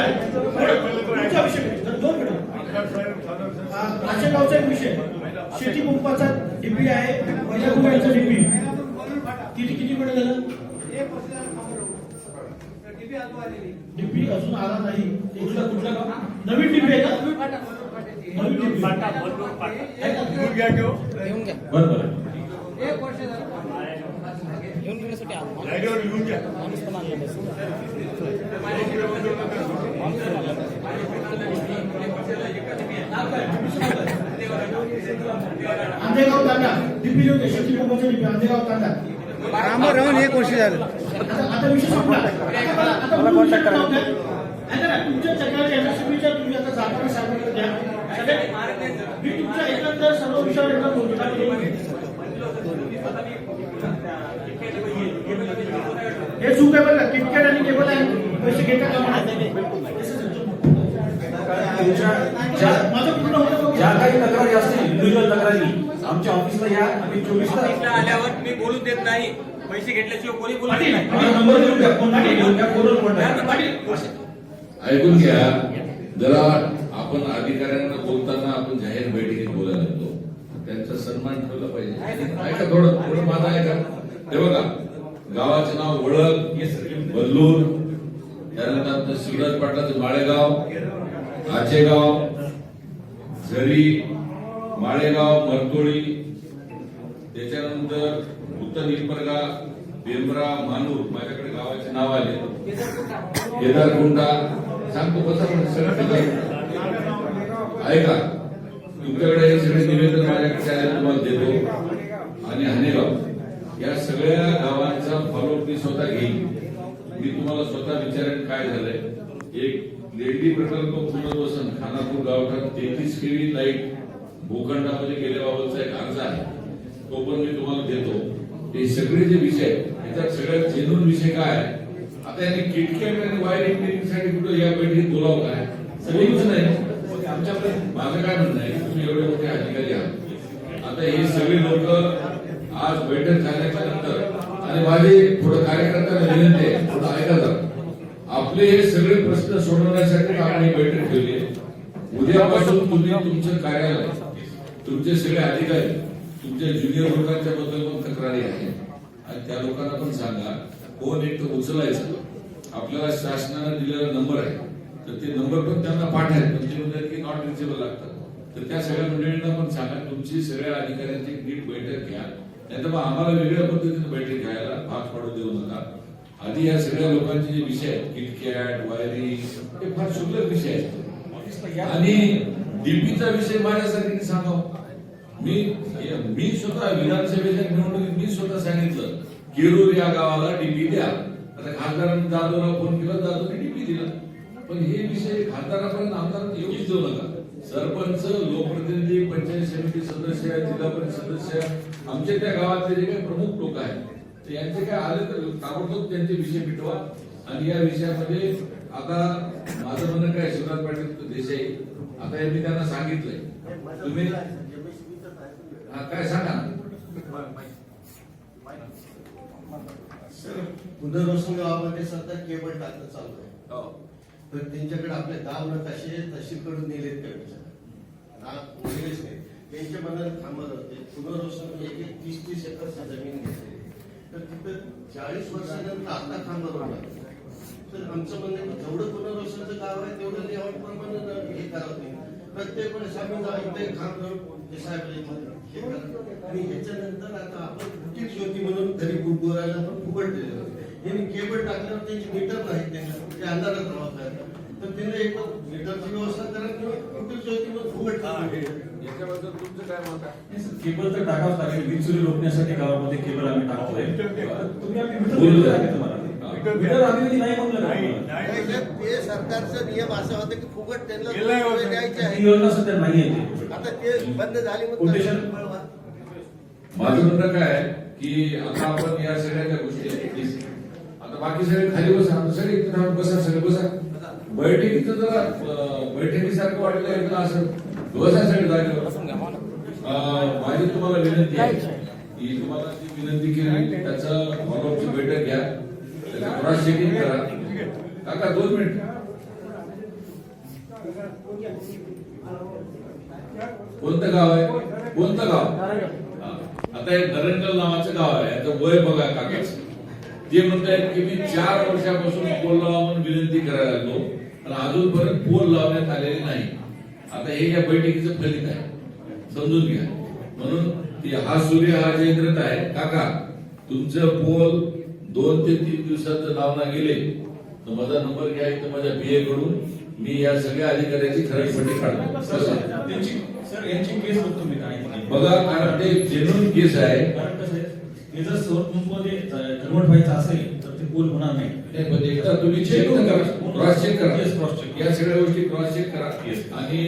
ओळखचा विषय दोन मिनिटं. हा, आजच्या गावचा एक विषय. शेती पंपाचा डीपी आहे कुमाराचा डीपी किती किती वेळ झालं? डीपी अजून आला नाही. कुठला कुठला गाव? नवीन डीपी आहे का? नवीन डीपी? बरोबर आहे. आंधेगाव तांडा डीपी पंपाचा डीपी आंधेगाव तांडा रामवर राहून एक वर्ष झालं आता विषय संपला मला- शकता करा. तुमच्या तुम्ही आता जाताना सांगितलं द्या सगळे- मी तुमच्या एकंदर सर्व विषयावर एकदा भूमिका. हे चूक आहे का किटकॅट आणि केबल आहे पैसे घेता का तक्रारी असतील इंडिव्हिज्युअल तक्रारी. आमच्या ऑफिसला या आणि चोवीस तास. ऑफिसला आल्यावर मी बोलू देत नाही. पैसे घेतल्याशिवाय कोणी नाही. नंबर देऊन द्या. द्या. पाटील ऐकून घ्या जरा आपण अधिकाऱ्यांना बोलताना आपण जाहीर बैठकीत बोलायला लागतो त्यांचा सन्मान ठेवला पाहिजे. ऐका थोडं थोडं माझं ऐका हे बघा गावाचं नाव वळक बल्लूर त्यानंतर शिवराज पाटलाचं माळेगाव आचेगाव झरी माळेगाव मरतोळी त्याच्यानंतर उत्तर निलपरगा बेंबरा मानूर माझ्याकडे गावाचे नाव आले. केदारकुंडा सांगतो कसं सगळं ऐका तुमच्याकडे हे सगळे निवेदन माझ्याकडे आले तुम्हाला देतो. आणि हनेगाव या सगळ्या गावांचा फॉलोअप मी स्वतः घेईन. मी तुम्हाला स्वतः विचारेन काय झालंय. एक लेडी प्रकल्प पुनर्वसन खानापूर गावठाण तेहतीस केवी लाइट भूखंडामध्ये गेल्याबाबतचा एक अर्ज आहे तो पण मी तुम्हाला देतो. हे सगळे जे विषय याच्यात सगळ्यात जेनून विषय काय आहे? आता यांनी किटकॅट आणि वायर इंजिनिअरिंगसाठी कुठं या बैठकीत बोलावं काय? सगळीच नाही. आमच्याकडे माझं काय म्हणणं आहे तुम्ही एवढे मोठे अधिकारी आहात. आता हे सगळे लोक आज बैठक झाल्याच्यानंतर आणि माझे थोडं कार्यकर्त्यांना विनंती आहे थोडं ऐका जरा. आपले हे सगळे प्रश्न सोडवण्यासाठी आपण ही बैठक ठेवली उद्यापासून तुम्ही तुमचं कार्यालय तुमचे सगळे अधिकारी तुमच्या ज्युनियर लोकांच्या बद्दल पण तक्रारी आहे आणि त्या लोकांना पण सांगा फोन एक तर उचलायचं? आपल्याला शासनाने दिलेला नंबर आहे. तर ते नंबर पण त्यांना पाठायचे पण ते म्हणतात की नॉट रिचेबल लागतात. तर त्या सगळ्या मंडळींना पण सांगा तुमची सगळ्या अधिकाऱ्यांची नीट बैठक घ्या. नाही तर मग आम्हाला वेगळ्या पद्धतीने बैठक घ्यायला भाग पाडू देऊ नका. आधी या सगळ्या लोकांचे जे विषय आहेत किटकॅट वायरिंग हे फार शुल्लक विषय आहेत. आणि डीपीचा विषय माझ्यासाठी सांगावं मी मी स्वतः विधानसभेच्या निवडणुकीत मी स्वतः सांगितलं केरूर या गावाला डीपी द्या. आता खासदारांनी जाधवला फोन केला जाधवने डीपी दिला. पण हे विषय खासदारापर्यंत आमदारांना येऊच देऊ नका. सरपंच लोकप्रतिनिधी पंचायत समिती सदस्य जिल्हा परिषद सदस्य आमच्या त्या गावातले जे काही प्रमुख लोक आहेत ते यांचे काय आले तर ताबडतोब त्यांचे विषय मिटवा आणि या विषयामध्ये आता माझं म्हणणं काय शिवराज पाटील देसाई आता हे मी त्यांना सांगितलंय. तुम्ही हा, काय सांगा? पुनर्वसन गावामध्ये सध्या केबल टाकणं चालू आहे. हो. पण त्यांच्याकडे आपले गाव नकाशे तहसीलकडून नेलेत? ना नाही त्यांच्या मनात थांबत होते. पुनर्वसन एक एक तीस तीस एकर जमीन घेतली तर तिथं चाळीस वर्षानंतर आता खांबावर लागलं तर आमचं म्हणणं जेवढं पुनर्वसनचं गाव आहे तेवढं लेआउट प्रमाणे हे नाही प्रत्येक वेळेस आम्ही जा इथे खांब करून हे साहेब करा. आणि ह्याच्यानंतर आता आपण फुटीत ज्योती म्हणून घरी आपण यांनी केबल टाकल्यावर त्यांची मीटर नाही त्यांना ते अंधारात राहत आहेत तर त्यांना एक मीटरची व्यवस्था करा किंवा फुटीत ज्योती म्हणून फुकट ठेवा. याच्याबद्दल तुमचं काय मत आहे केबल तर टाकावंच लागेल वीज चोरी रोखण्यासाठी गावामध्ये केबल आम्ही टाकतोय तुम्ही आम्ही बोलू भेटून द्या. द्या तुम्हाला बिगर अभिनेती नाही म्हणलं नाही, का? नाही. ते सरकारचा नियम असा होता की फुकट त्यांना होतं. आहे योजना सध्या नाही आहे आता ते बंद झाली मग. माझं म्हणणं काय आहे की आता आपण या सगळ्या ज्या गोष्टी आता बाकी सगळे खाली बसा आता सगळे इथे थांबून बसा सगळे बसा. बैठकीचं जरा अं, बैठकीसारखं वाटलं एकदा असं? बसा सगळे जागेवर. अं, माझी तुम्हाला विनंती आहे. की तुम्हाला जी विनंती केली त्याचं फॉलोअपची बैठक घ्या. करा काका दोन मिनिट कोणतं गाव आहे कोणतं गाव आता एक नरेंद्र नावाचं गाव आहे आता वय बघा काकाच ते म्हणतायत की मी चार वर्षापासून पोल लावा म्हणून विनंती करायला लागलो पण अजूनपर्यंत पोल लावण्यात आलेले नाही आता हे या बैठकीचं फलित आहे समजून घ्या म्हणून ती हा सूर्य हा इंद्रत आहे काका तुमचं पोल दोन ते तीन दिवसात लावला गेले तर माझा नंबर घ्या इथं माझ्या बीए कडून. मी या सगळ्या अधिकाऱ्याची खरडपट्टी काढतो. कसं त्यांची सर यांची केस बघतो मी काय. बघा कारण ते जेन्युन केस आहे. कारण कसं आहे जर मध्ये कन्वर्ट व्हायचं असेल तर ते पूल होणार नाही. एकदा तुम्ही चेक करा. क्रॉस चेक करा. या सगळ्या गोष्टी क्रॉस चेक करा. आणि